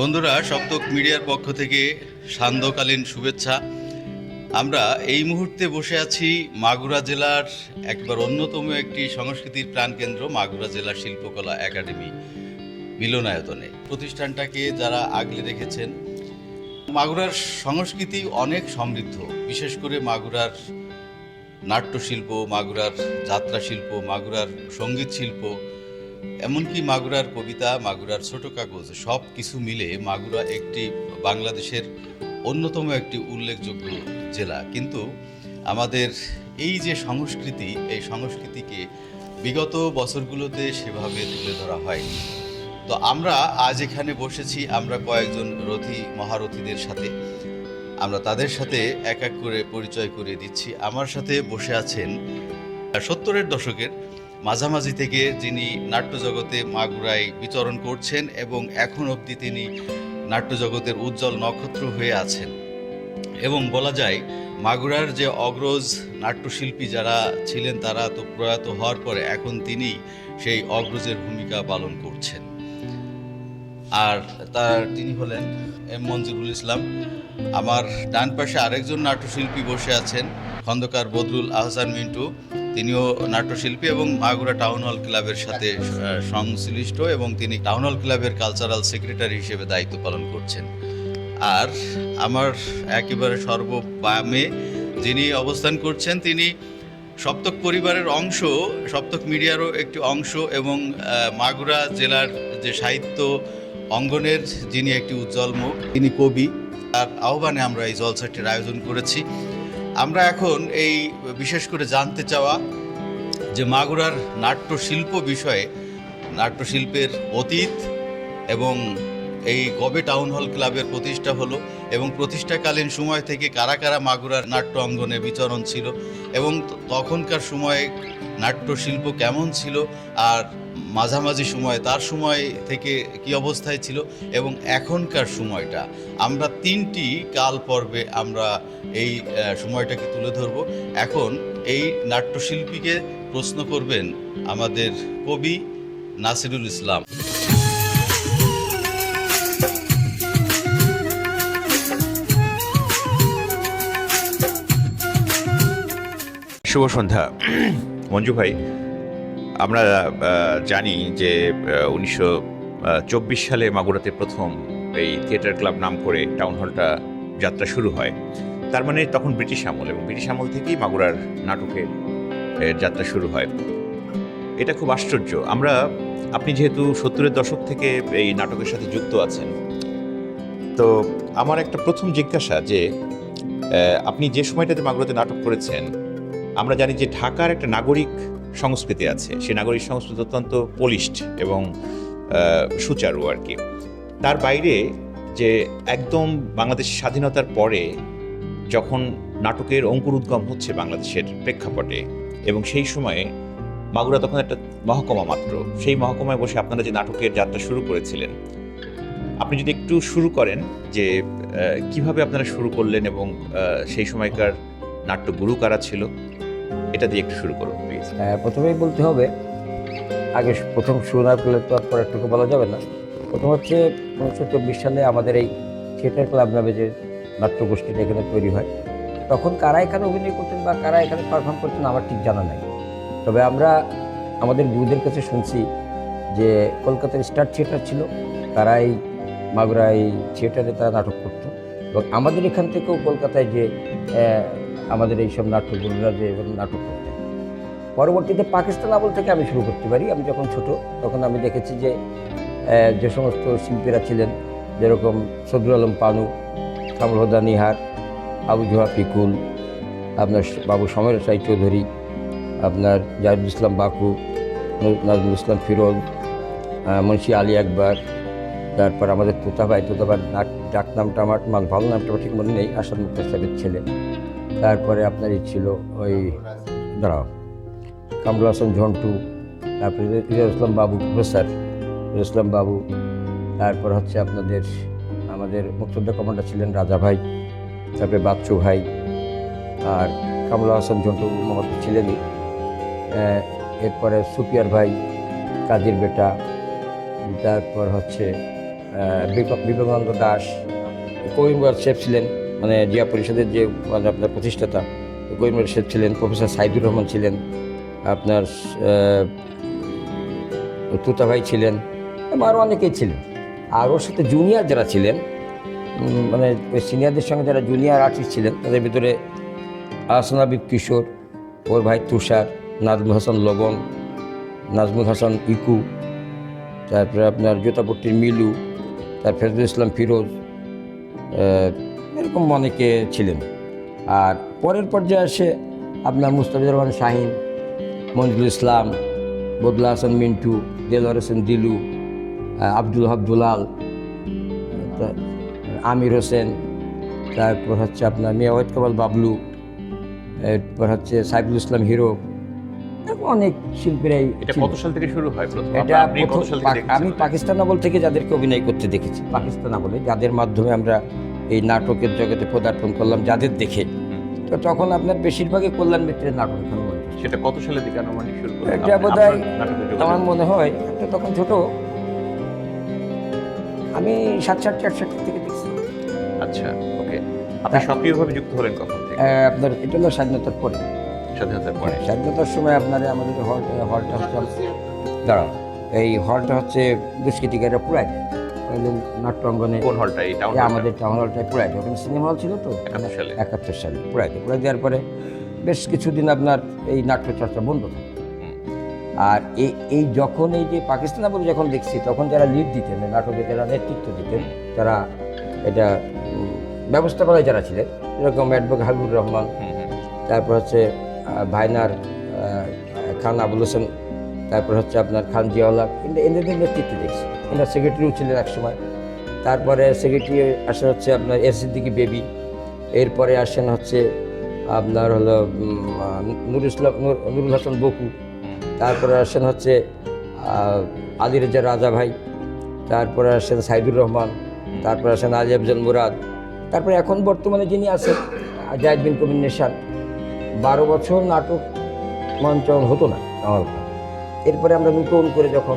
বন্ধুরা, সপ্তক মিডিয়ার পক্ষ থেকে সান্ধ্যকালীন শুভেচ্ছা। আমরা এই মুহূর্তে বসে আছি মাগুরা জেলার একবার অন্যতম একটি সংস্কৃতির প্রাণকেন্দ্র, মাগুরা জেলা শিল্পকলা একাডেমি মিলনায়তনে। প্রতিষ্ঠানটাকে যারা আগলে রেখেছেন, মাগুরার সংস্কৃতি অনেক সমৃদ্ধ। বিশেষ করে মাগুরার নাট্যশিল্প, মাগুরার যাত্রা শিল্প মাগুরার সংগীত শিল্প এমনকি মাগুরার কবিতা, মাগুরার ছোট কাগজ, সব কিছু মিলে মাগুরা একটি বাংলাদেশের অন্যতম একটি উল্লেখযোগ্য জেলা। কিন্তু আমাদের এই যে সংস্কৃতি, এই সংস্কৃতিকে বিগত বছরগুলোতে সেভাবে তুলে ধরা হয়নি। তো আমরা আজ এখানে বসেছি, আমরা কয়েকজন রথী, মহারথীদের সাথে। আমরা তাদের সাথে এক এক করে পরিচয় করিয়ে দিচ্ছি। আমার সাথে বসে আছেন সত্তরের দশকের মাঝামাঝি থেকে যিনি নাট্যজগতে মাগুরায় বিচরণ করছেন এবং এখন অবধি তিনি নাট্যজগতের উজ্জ্বল নক্ষত্র হয়ে আছেন। এবং বলা যায়, মাগুরার যে অগ্রজ নাট্যশিল্পী যারা ছিলেন তারা তো প্রয়াত হওয়ার পরে এখন তিনি সেই অগ্রজের ভূমিকা পালন করছেন। আর তার তিনি হলেন এম মঞ্জুরুল ইসলাম। আমার ডান পাশে আরেকজন নাট্যশিল্পী বসে আছেন, খন্দকার বদরুল আহসান মিন্টু। তিনিও নাট্যশিল্পী এবং মাগুরা টাউন হল ক্লাবের সাথে সংশ্লিষ্ট এবং তিনি টাউন হল ক্লাবের কালচারাল সেক্রেটারি হিসেবে দায়িত্ব পালন করছেন। আর আমার একেবারে সর্ববামে যিনি অবস্থান করছেন, তিনি সপ্তক পরিবারের অংশ, সপ্তক মিডিয়ারও একটি অংশ এবং মাগুরা জেলার যে সাহিত্য অঙ্গনের যিনি একটি উজ্জ্বল মুখ, তিনি কবি। তার আহ্বানে আমরা এই জলসাটির আয়োজন করেছি। আমরা এখন এই বিশেষ করে জানতে চাওয়া যে মাগুরার নাট্যশিল্প বিষয়ে, নাট্যশিল্পের অতীত এবং এই কবে টাউন হল ক্লাবের প্রতিষ্ঠা হলো এবং প্রতিষ্ঠাকালীন সময় থেকে কারা কারা মাগুরার নাট্য অঙ্গনে বিচরণ ছিল এবং তখনকার সময়ে নাট্যশিল্প কেমন ছিল আর মাঝামাঝি সময়, তার সময় থেকে কি অবস্থায় ছিল এবং এখনকার সময়টা। আমরা তিনটি কাল পর্বে আমরা এই সময়টাকে তুলে ধরব। এখন এই নাট্যশিল্পীকে প্রশ্ন করবেন আমাদের কবি নাসিরুল ইসলাম। শুভ সন্ধ্যা। মঞ্জু ভাই আমরা জানি যে উনিশশো চব্বিশ সালে মাগুরাতে প্রথম এই থিয়েটার ক্লাব নাম করে টাউন হলটা যাত্রা শুরু হয়। তার মানে তখন ব্রিটিশ আমল এবং ব্রিটিশ আমল থেকেই মাগুরার নাটকের যাত্রা শুরু হয়। এটা খুব আশ্চর্য। আমরা, আপনি যেহেতু সত্তরের দশক থেকে এই নাটকের সাথে যুক্ত আছেন, তো আমার একটা প্রথম জিজ্ঞাসা যে আপনি যে সময়টাতে মাগুরাতে নাটক করেছেন, আমরা জানি যে ঢাকার একটা নাগরিক সংস্কৃতি আছে। সে নাগরিক সংস্কৃতি অত্যন্ত পলিশড এবং সুচারু আর কি। তার বাইরে যে একদম বাংলাদেশ স্বাধীনতার পরে যখন নাটকের অঙ্কুর উদ্গম হচ্ছে বাংলাদেশের প্রেক্ষাপটে এবং সেই সময়ে মাগুরা তখন একটা মহকুমা মাত্র। সেই মহকুমায় বসে আপনারা যে নাটকের যাত্রা শুরু করেছিলেন, আপনি যদি একটু শুরু করেন যে কীভাবে আপনারা শুরু করলেন এবং সেই সময়কার নাট্যগুরু কারা ছিল, এটা দিয়ে একটু শুরু করুন। হ্যাঁ, প্রথমেই বলতে হবে আগে প্রথম শুরু না করলে তো আর পরেরটুকু বলা যাবে না। প্রথম হচ্ছে উনিশশো চব্বিশ সালে আমাদের এই থিয়েটার ক্লাব নামে যে নাট্যগোষ্ঠীটা এখানে তৈরি হয় তখন কারা এখানে অভিনয় করতেন বা কারা এখানে পারফর্ম করতেন আমার ঠিক জানা নাই। তবে আমরা আমাদের গুরুদের কাছে শুনছি যে কলকাতার স্টার থিয়েটার ছিল তারা এই মাগুরা এই থিয়েটারে তারা নাটক করতো। এবং আমাদের এখান থেকেও কলকাতায় যে আমাদের এইসব নাট্যগুরুরা যে নাটক করতেন পরবর্তীতে পাকিস্তান আমল থেকে আমি শুরু করতে পারি। আমি যখন ছোট, তখন আমি দেখেছি যে যে সমস্ত শিল্পীরা ছিলেন, যেরকম সদরুল আলম পানু কামল হোদা নিহার, আবু জোহা পিকুল আপনার বাবু সমর সাই চৌধুরী, আপনার জাহিদুল ইসলাম বাকু নাজমুল ইসলাম ফিরোজ মুন্সি আলী আকবর, তারপর আমাদের তোতাভাই তোতাভাই ডাক ডাক নামটা আমার মানে ভালো নামটা ঠিক মনে নেই, আসাদ মুক্তার সাহেবের ছেলে। তারপরে আপনার ছিল ওই দাঁড়াও। কামরুল হাসান, ঝন্টু, তারপরে ইজাজ ইসলাম বাবু প্রফেসর ইসলাম বাবু, তারপর হচ্ছে আপনাদের, আমাদের মুক্তিযোদ্ধা কমান্ডার ছিলেন রাজা ভাই, তারপরে বাচ্চু ভাই, আর কামরুল হাসান, ঝন্টু আমাদের ছিলেনই। এরপরে সুপিয়ার ভাই, কাজীর বেটা, তারপর হচ্ছে বিবেকানন্দ দাস, করিমগঞ্জ শেফ ছিলেন মানে জিয়া পরিষদের যে মানে আপনার প্রতিষ্ঠাতা, করিমগঞ্জ শেফ ছিলেন, প্রফেসর সাইদুর রহমান ছিলেন আপনার তুতা ভাই ছিলেন আরও অনেকেই ছিলেন। আর ওর সাথে জুনিয়র যারা ছিলেন মানে সিনিয়রদের সঙ্গে যারা জুনিয়র আর্টিস্ট ছিলেন, তাদের ভিতরে আহসান হাবিব কিশোর, ওর ভাই তুষার, নাজমুল হাসান লবণ, নাজমুল হাসান ইকু, তারপরে আপনার জুতাপট্টির মিলু, তার ফেরদুল ইসলাম ফিরোজ এরকম অনেকে ছিলেন। আর পরের পর্যায়ে আসে আপনার মুস্তাফিজুর রহমান শাহিন মঞ্জুল ইসলাম বদলা হাসান মিন্টু দেলোয়ার হোসেন দিলু আব্দুল আব্দুলাল তা- আমির হোসেন তারপর হচ্ছে আপনার মিয়া ওয়েদ কামাল বাবলু এরপর হচ্ছে সাইফুল ইসলাম হিরো অনেক শিল্পীরাই। কত সাল থেকে শুরু হয় এটা আমি পাকিস্তান আমল থেকে যাদেরকে অভিনয় করতে দেখেছি পাকিস্তান আমলে যাদের মাধ্যমে আমরা এই নাটকের জগতে পদার্পণ করলাম যাদের দেখে। তো তখন আপনার বেশিরভাগই কল্যাণ মিত্রের নাটক এখানে সেটা কত সালে থেকে আনুমানিক শুরু করলেন? এটা নাটকের যোগাযোগ? আমার মনে হয় একটা তখন ছোট আমি সাত সাতটি আটষট্টি থেকে দেখছি। আচ্ছা ওকে। আপনি সক্রিয়ভাবে যুক্ত হলেন কখন থেকে? আপনার এটা হলো স্বাধীনতার পরে। স্বাধীনতার পরে। স্বাধীনতার সময় আপনার আমাদের হল হলটা হচ্ছে দাঁড়াও এই হলটা হচ্ছে দুষ্কৃতিকারীরা পুরাই। দেয় যে কোন হলটা এই টাউন আমাদের টাউন হলটায় পুরাই দেয় ওখানে সিনেমা হল ছিল তো। একাত্তর সালে? একাত্তর সালে পুরাই দেয় পুরাই দেওয়ার পরে বেশ কিছুদিন আপনার এই নাট্য চর্চা বন্ধ থাকে। আর এই এই যখন এই যে পাকিস্তান বলে যখন দেখছি তখন যারা লিড দিতেন নাটকে যারা নেতৃত্ব দিতেন তারা এটা ব্যবস্থাপনায় যারা ছিলেন যেরকম অ্যাডভোকেট হাবিবুর রহমান হুম, হুম। তারপর হচ্ছে ভাইনার খান আবুল হোসেন তারপর হচ্ছে আপনার খান জিয়াউল্লাহ কিন্তু এদের নেতৃত্বে দেখছি এনার সেক্রেটারিও ছিলেন এক সময় তারপরে সেক্রেটারি আসে হচ্ছে আপনার এস সিদ্দিকি বেবি। এরপরে আসেন হচ্ছে আপনার হলো নুর ইসলাম নুরুল হাসান বকু। তারপরে আসেন হচ্ছে আলী রেজা রাজা ভাই। তারপরে আসেন সাইদুর রহমান। তারপরে আসেন আলী আফজাল মুরাদ। তারপরে এখন বর্তমানে যিনি আছেন জাহিদ বিন কবির নেশান। বারো বছর নাটক মঞ্চন হতো না। আমার এরপরে আমরা নতুন করে যখন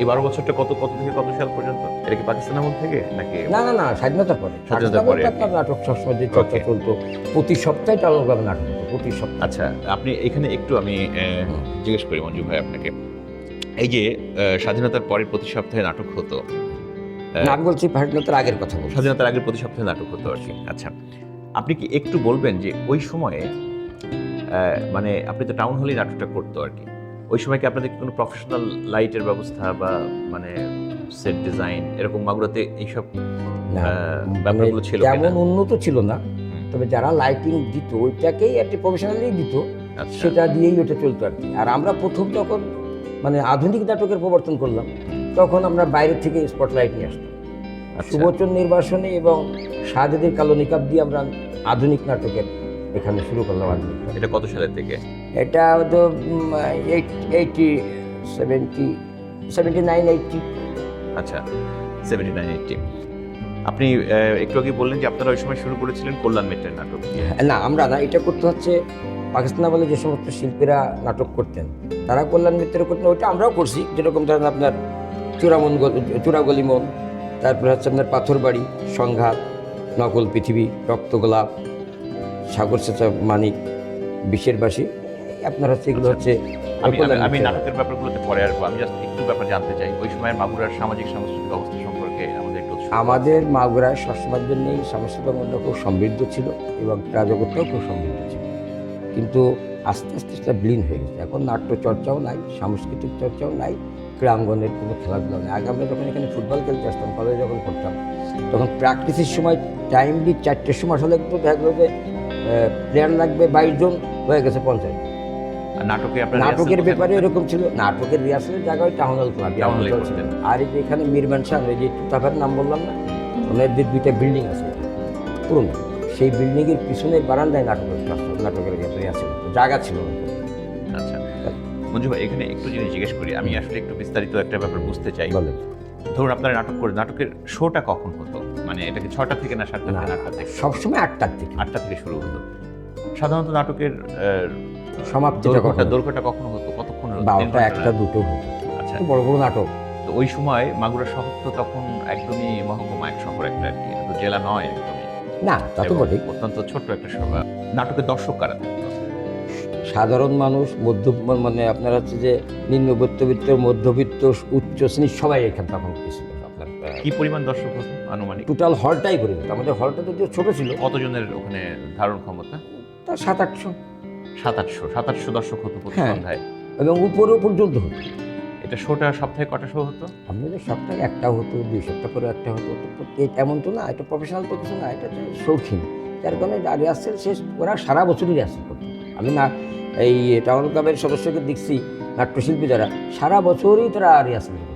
এই বারো বছরটা কত কত থেকে কত সাল পর্যন্ত? এটা কি পাকিস্তান আমল থেকে নাকি না না না স্বাধীনতার পরে। স্বাধীনতার পরে? নাটক সবসময় যে চর্চা চলতো। প্রতি সপ্তাহে টালনগ্রামে নাটক হতো প্রতি সপ্তাহে। আচ্ছা আপনি এখানে একটু আমি জিজ্ঞেস করি মঞ্জু ভাই আপনাকে। এই যে স্বাধীনতার পরে প্রতি সপ্তাহে নাটক হতো না, আমি বলছি স্বাধীনতার আগের কথা বলছি। স্বাধীনতার আগের প্রতি সপ্তাহে নাটক হতো আর কি। আচ্ছা আপনি কি একটু বলবেন যে ওই সময়ে আহ, মানে আপনি তো টাউন হলেই নাটকটা করতো আর কি। ওই সময় কি আপনাদের কোনো প্রফেশনাল লাইটের ব্যবস্থা বা মানে সেট ডিজাইন এরকম মাগুরাতে এইসব আহ, মানে ব্যাপারগুলো ছিল তেমন উন্নত ছিল না। তবে যারা লাইটিং দিত ওইটাকেই একটি প্রফেশনালি দিত আচ্ছা। সেটা দিয়েই ওটা চলতো আর কি। আর আমরা প্রথম যখন মানে আধুনিক নাটকের প্রবর্তন করলাম তখন আমরা বাইরে থেকে স্পটলাইট নিয়ে আসতাম। আচ্ছা। সুবচন নির্বাসনে এবং শাহজাদের কালো নিকাব দিয়ে আমরা আধুনিক নাটকের এখানে শুরু করলাম নাটক। এটা কত সালের থেকে? এটা তো eighty seventy seventy nine eighty আচ্ছা সেভেন্টি নাইন এইটটি আপনি একটু আগে বললেন যে আপনারা ওই সময় শুরু করেছিলেন কল্যাণ মিত্রের নাটক দিয়ে। না আমরা না এটা করতে হচ্ছে পাকিস্তান বলে যে সমস্ত শিল্পীরা নাটক করতেন। তারা কল্যাণ মিত্র করতেন ওইটা আমরাও করছি যেরকম ধরেন আপনার চূড়ামন চূড়াগলিমন তারপরে হচ্ছে আপনার পাথরবাড়ি সংঘাত নকল পৃথিবী রক্তগোলাপ সাগর চেঁচা মানিক বিশ্বের বাসী। আপনার হচ্ছে এগুলো হচ্ছে আমি। নাটকের ব্যাপারগুলোতে পরে আসব। আমি জাস্ট একটু ব্যাপার জানতে চাই। ওই সময় মাগুরার সামাজিক সাংস্কৃতিক অবস্থা সম্পর্কে আমাদের একটু আমাদের মাগুরায় সবসময়ের জন্যই সাংস্কৃতিক অঙ্গনটা খুব সমৃদ্ধ ছিল এবং রাজগতটাও খুব সমৃদ্ধ ছিল। কিন্তু আস্তে আস্তে সেটা বিলীন হয়ে গেছে। এখন নাট্য চর্চাও নাই সাংস্কৃতিক চর্চাও নাই ক্রীড়াঙ্গনের কোনো খেলাধুলা নেই। আগে আমরা যখন এখানে ফুটবল খেলতে আসতাম কলেজে যখন করতাম তখন প্র্যাকটিসের সময় টাইমলি চারটের সময় আসলে একটু দেখা গেলো যে প্লেয়ার লাগবে বাইশ জন হয়ে গেছে পঞ্চায়েত আর নাটকে আপনার নাটকের ব্যাপারে এরকম ছিল নাটকের রিহার্সালের জায়গায় টাউন হল ক্লাব। আর এখানে মিরমান শাহ ওই যে তুতাফার নাম বললাম না ওনাদের দুইটা বিল্ডিং আছে পুরনো সেই বিল্ডিংয়ের পিছনে বারান্দায় নাটকের নাটকের রিহার্সাল জায়গা ছিল আচ্ছা। মঞ্জু ভাই এখানে একটু জিনিস জিজ্ঞেস করি আমি আসলে একটু বিস্তারিত একটা ব্যাপার বুঝতে চাই। বলেন। ধরুন আপনারা নাটক করে নাটকের শোটা কখন হতো? মানে এটা কি ছটা থেকে না সাতটা থেকে আটটা থেকে? সবসময় আটটার থেকে আটটা থেকে শুরু হতো। সাধারণত নাটকের দৈর্ঘ্যটা কখন কখন হতো? কতক্ষণ বারোটা একটা দুটো আচ্ছা। বড় বড় নাটক। তো ওই সময় মাগুরা শহর তো তখন একদমই মহকুমা এক শহর একটা জেলা নয় একদমই। না তা তো বটেই। অত্যন্ত ছোট্ট একটা সভা নাটকের দর্শক কারা থাকতো সাধারণ মানুষ মধ্য মানে আপনার হচ্ছে যে নিম্ন মধ্যবিত্ত মধ্যবিত্ত উচ্চ শ্রেণির সবাই এখানে তখন ছিল আপনার কি পরিমাণ দর্শক আনুমানিক? টোটাল হলটাই করে আমাদের হলটা তো ছোট ছিল। কতজনের ওখানে ধারণ ক্ষমতা? তা সাত আটশো। সাত আটশো। সাত আটশো দর্শক হতো প্রতি হ্যাঁ। সন্ধ্যায়। এবং উপরেও পর্যন্ত হতো। এটা শোটা সপ্তাহে কটা শো হতো? আমাদের সপ্তাহে একটা হতো দুই সপ্তাহ পরে একটা হতো। এমন তো না এটা প্রফেশনাল তো কিছু না এটা শৌখিন। যার কারণে রিহার্সেল শেষ ওরা সারা বছরই রিহার্সেল করতো আমি না এই টাউন ক্লাবের সদস্যকে দেখছি নাট্যশিল্পী যারা সারা বছরই তারা রিহার্সাল করতো